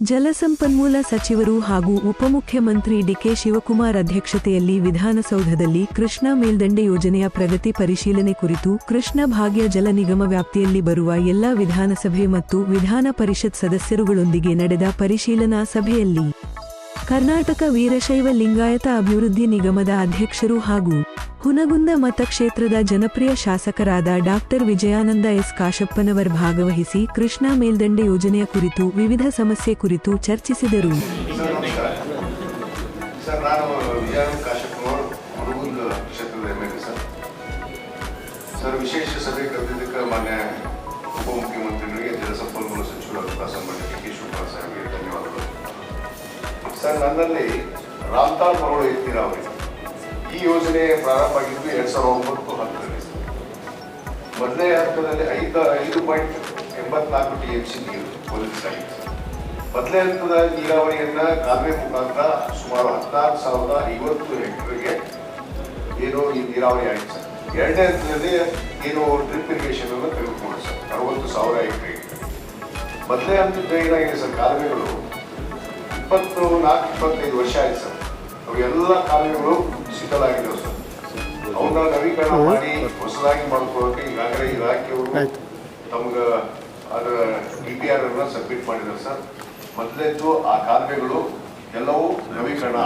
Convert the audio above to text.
ಜಲಸಂಪನ್ಮೂಲ ಸಚಿವರು ಹಾಗೂ ಉಪಮುಖ್ಯಮಂತ್ರಿ ಡಿಕೆ ಶಿವಕುಮಾರ್ ಅಧ್ಯಕ್ಷತೆಯಲ್ಲಿ ವಿಧಾನಸೌಧದಲ್ಲಿ ಕೃಷ್ಣಾ ಮೇಲ್ದಂಡೆ ಯೋಜನೆಯ ಪ್ರಗತಿ ಪರಿಶೀಲನೆ ಕುರಿತು ಕೃಷ್ಣ ಭಾಗ್ಯ ಜಲ ನಿಗಮ ವ್ಯಾಪ್ತಿಯಲ್ಲಿ ಬರುವ ಎಲ್ಲ ವಿಧಾನಸಭೆ ಮತ್ತು ವಿಧಾನ ಪರಿಷತ್ ಸದಸ್ಯರುಗಳೊಂದಿಗೆ ನಡೆದ ಪರಿಶೀಲನಾ ಸಭೆಯಲ್ಲಿ ಕರ್ನಾಟಕ ವೀರಶೈವ ಲಿಂಗಾಯತ ಅಭಿವೃದ್ಧಿ ನಿಗಮದ ಅಧ್ಯಕ್ಷರು ಹಾಗೂ ಹುನಗುಂದ ಮತಕ್ಷೇತ್ರದ ಜನಪ್ರಿಯ ಶಾಸಕರಾದ ಡಾಕ್ಟರ್ ವಿಜಯಾನಂದ ಎಸ್. ಕಾಶಪ್ಪನವರ್ ಭಾಗವಹಿಸಿ ಕೃಷ್ಣಾ ಮೇಲ್ದಂಡೆ ಯೋಜನೆಯ ಕುರಿತು ವಿವಿಧ ಸಮಸ್ಯೆ ಕುರಿತು ಚರ್ಚಿಸಿದರು. ಸರ್ ವಿಶೇಷ ಸಭೆ ಕರೆದಿದ್ದಕ್ಕೆ ಮಾನ್ಯ ಉಪಮುಖ್ಯಮಂತ್ರಿಗಳಿಗೆ ಈ ಯೋಜನೆ ಪ್ರಾರಂಭ ಆಗಿದ್ದು ಎರಡ್ ಸಾವಿರದ ಒಂಬತ್ತು ಹತ್ತರಲ್ಲಿ. ಮೊದಲನೇ ಹಂತದಲ್ಲಿ ಐದು ಐದು ಪಾಯಿಂಟ್ ಎಂಬತ್ನಾಲ್ಕು ಟಿ ಎಂ ಸಿ ನೀರು ಒದಗಿಸಲಾಗಿದೆ ಸರ್. ಮೊದಲನೇ ಹಂತದ ನೀರಾವರಿಯನ್ನ ಕಾಲುವೆ ಮುಖಾಂತರ ಸುಮಾರು ಹದಿನಾರು ಸಾವಿರದ ಐವತ್ತು ಹೆಕ್ಟರ್ಗೆ ಏನು ಈ ನೀರಾವರಿ ಆಯಿತು. ಎರಡನೇ ಹಂತದಲ್ಲಿ ಏನು ಡ್ರಿಪ್ ಇರಿಗೇಷನ್ ಅನ್ನು ತೆಗೆದುಕೊಂಡು ಸರ್ ಅರವತ್ತು ಸಾವಿರ ಹೆಕ್ಟರ್ಗೆ. ಮೊದಲನೇ ಹಂತದ ಏನಾಗಿದೆ ಸರ್ ಕಾಲುವೆಗಳು ಇಪ್ಪತ್ತು ನಾಲ್ಕು, ಇಪ್ಪತ್ತೈದು ವರ್ಷ ಆಯಿತು ಸರ್. ಅವು ಕಾರ್ಯಗಳು ಕಾಲುವೆಗಳು ಶಿಥಿಲಾಗಿದ್ದಾವೆ ಸರ್. ಅವನ್ನ ನವೀಕರಣ ಮಾಡಿ ಹೊಸದಾಗಿ ಮಾಡ್ಕೊಳ್ಳೋಕೆ ಈಗಾಗಲೇ ಇಲಾಖೆಯವರು ತಮ್ಗೆ ಅದರ ಡಿ ಪಿ ಆರ್ ಅನ್ನ ಸಬ್ಮಿಟ್ ಮಾಡಿದ್ದಾರೆ ಸರ್. ಮೊದಲೇದ್ದು ಆ ಕಾಲುವೆಗಳು ಎಲ್ಲವೂ ನವೀಕರಣ